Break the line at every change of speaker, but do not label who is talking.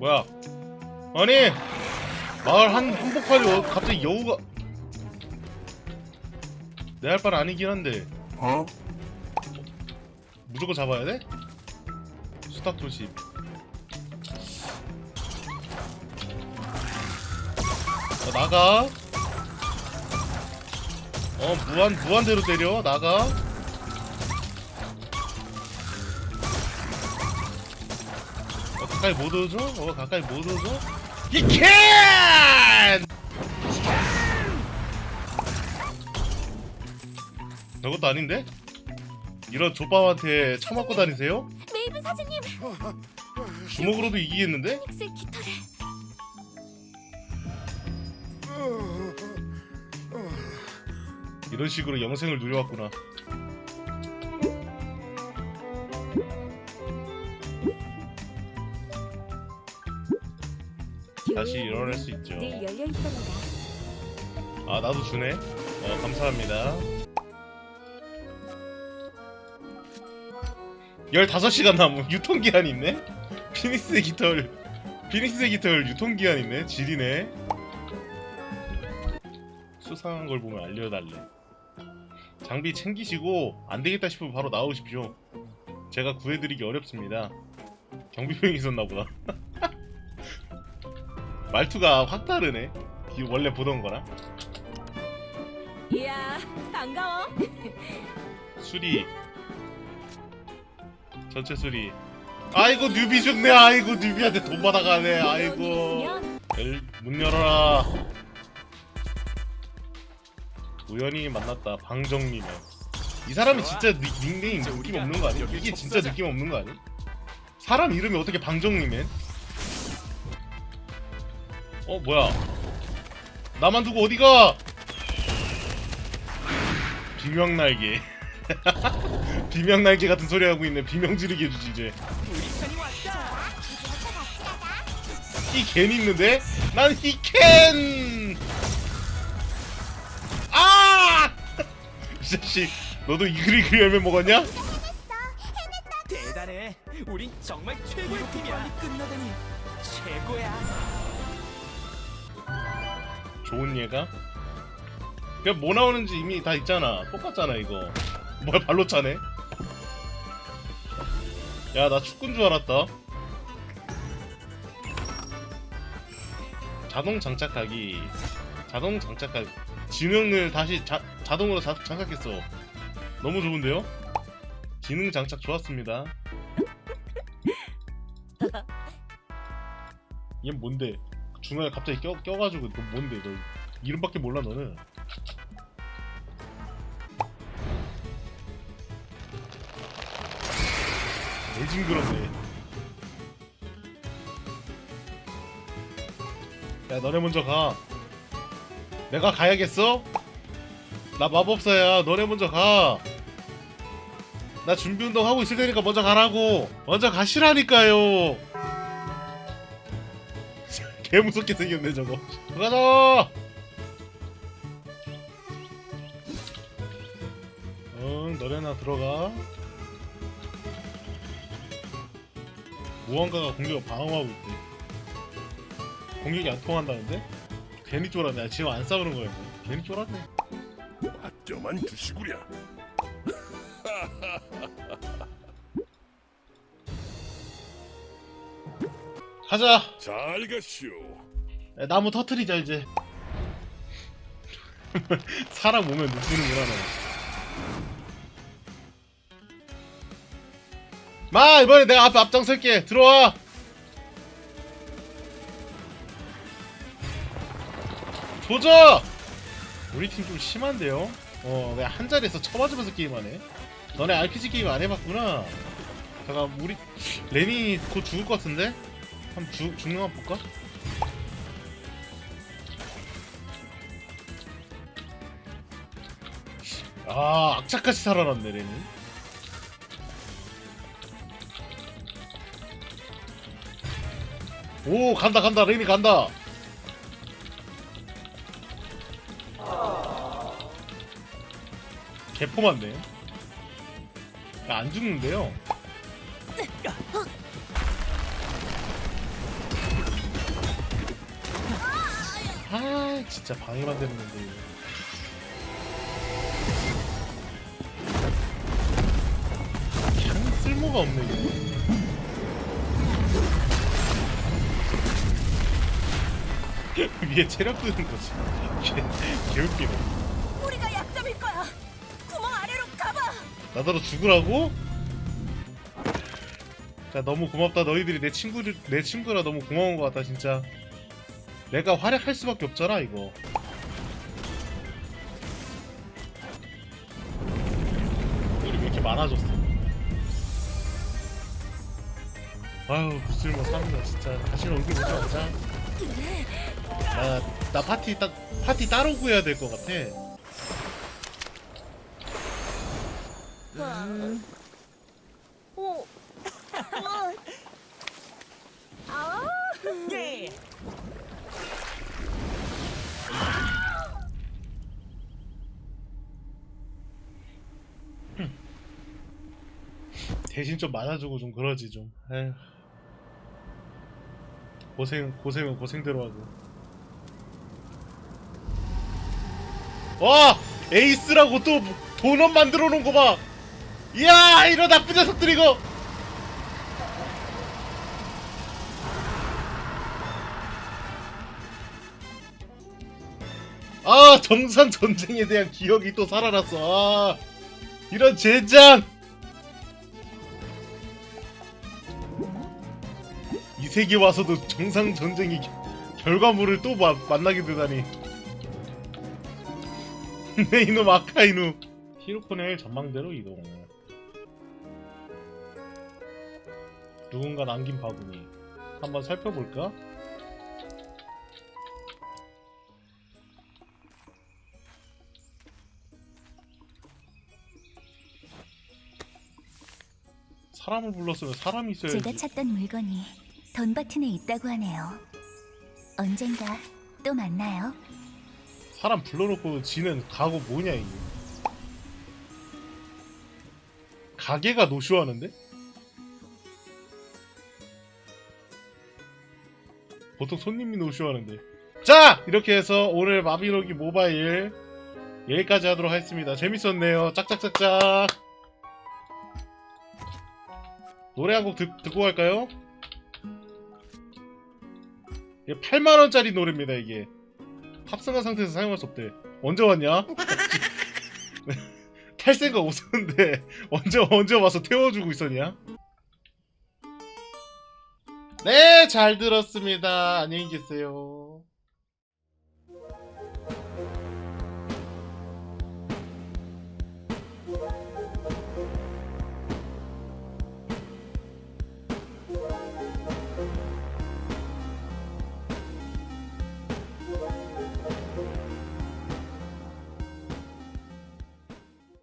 뭐야? 아니 마을 한 한복판이 어- 갑자기 여우가 내 할 바는 아니긴 한데
어?
무조건 잡아야 돼? 수탉 도시 어, 나가 어 무한 무한대로 때려 나가 가까이 못 오죠? 어 가까이 못 오죠? 이 캔! 저것도 아닌데? 이런 족밥한테 처맞고 다니세요?
메이브 사진님
주먹으로도 이기겠는데? 이런 식으로 영생을 누려왔구나. 다시 일어날 수 있죠.
늘 열려 있답니다.
아 나도 주네. 어 감사합니다. 15시간 남은 유통기한 있네? 피닉스의 깃털 피닉스의 깃털 유통기한 있네? 지리네 수상한 걸 보면 알려달래 장비 챙기시고 안되겠다 싶으면 바로 나오십시오 제가 구해드리기 어렵습니다 경비병이 있었나보다 말투가 확 다르네. 이 원래 보던 거랑
이야 반가워.
수리. 전체 수리. 아이고 뉴비 죽네. 아이고 뉴비한테 돈 받아가네. 아이고. 열, 문 열어라. 우연히 만났다. 방정리네 이 사람이 진짜 닉, 닉네임 느낌 없는 거 아니야?
여기
이게 진짜. 느낌 없는 거 아니야? 사람 이름이 어떻게 방정리맨? 어 뭐야 나만 두고 어디가 비명날개 비명날개 같은 소리 하고 있네 비명 지르게 해주지 이제
우리 편이 왔다.
히켄 있는데? 난 히켄! 아! 이 자식, 너도 이글이 그 열매 먹었냐?
대단해. 우린 정말 최고의 팀이야. 끝나다니. 최고야.
좋은 얘가? 그냥 뭐 나오는지 이미 다 있잖아. 똑같잖아, 이거. 뭐야, 발로 차네? 야, 나 축구인 줄 알았다. 자동 장착하기. 자동 장착하기. 지능을 다시 자, 자동으로 자, 장착했어. 너무 좋은데요? 지능 장착 좋았습니다. 얘 뭔데? 중간에 갑자기 껴, 껴가지고 너 뭔데? 너 이름밖에 몰라 너는? 왜 징그럽네. 야 너네 먼저 가. 내가 가야겠어? 나 마법사야. 너네 먼저 가. 나 준비 운동 하고 있을 테니까 먼저 가라고. 먼저 가시라니까요. 개 무섭게 생겼네 저거. 가자. 응, 너네나 들어가. 무언가가 공격을 방어하고 있대. 공격이 안 통한다는데? 괜히 쫄았네. 아, 지금 안 싸우는 거야. 이거. 괜히 쫄았네.
아껴만 두시구려.
가자.
잘 가시오.
야, 나무 터트리자 이제. 사람 오면 눕히는구나 너. 마 이번에 내가 앞 앞장설게 들어와. 조져. 우리 팀 좀 심한데요? 어, 내가 한 자리에서 쳐맞으면서 게임하네. 너네 RPG 게임 안 해봤구나. 잠깐 우리 레니 곧 죽을 것 같은데? 한번 죽 죽는 거 볼까? 아 악착같이 살아났네 레니. 오 간다 간다. 레니 간다. 개포 맞네 야, 안 죽는데요 진짜 방해만 되는 건데. 그냥 쓸모가 없네 이거 위에 체력 뜨는 거지 개- 개웃기네
우리가 약점일 거야. 구멍 아래로 가봐.
나더러 죽으라고? 자 너무 고맙다 너희들이 내 친구들 내 친구라 너무 고마운 것 같다 진짜 내가 활약할 수밖에 없잖아 이거. 우리 왜 이렇게 많아졌어? 아유 무슬모 삼이야 진짜. 다시는 얼굴 보지 말자 나, 나 파티 딱 파티 따로 구해야 될 것 같아.
오. 아.
예.
대신 좀 맞아주고 좀 그러지 좀. 에휴. 고생 고생은 고생대로 하고. 와 에이스라고 또 도넛 만들어 놓은 거 봐. 이야 이런 나쁜 녀석들 이거. 아 정상 전쟁에 대한 기억이 또 살아났어. 아 이런 젠장. 세계 와서도 정상 전쟁이 겨- 결과물을 또 마- 만나게 되다니. 내 이놈 아카 이누. 히로코넬 전망대로 이동. 누군가 남긴 바구니. 한번 살펴볼까? 사람을 불렀으면 사람이 있어야지.
제가 찾던 물건이 던바튼에 있다고 하네요. 언젠가 또 만나요.
사람 불러놓고 지는 가고 뭐냐 이게 가게가 노쇼하는데? 보통 손님이 노쇼하는데 자! 이렇게 해서 오늘 마비노기 모바일 여기까지 하도록 하겠습니다 재밌었네요 짝짝짝짝 노래 한 곡 듣고 갈까요? 이게 8만 원짜리 노래입니다 이게 탑승한 상태에서 사용할 수 없대. 언제 왔냐? 탈 생각 없었는데 언제 언제 와서 태워주고 있었냐? 네, 잘 들었습니다. 안녕히 계세요.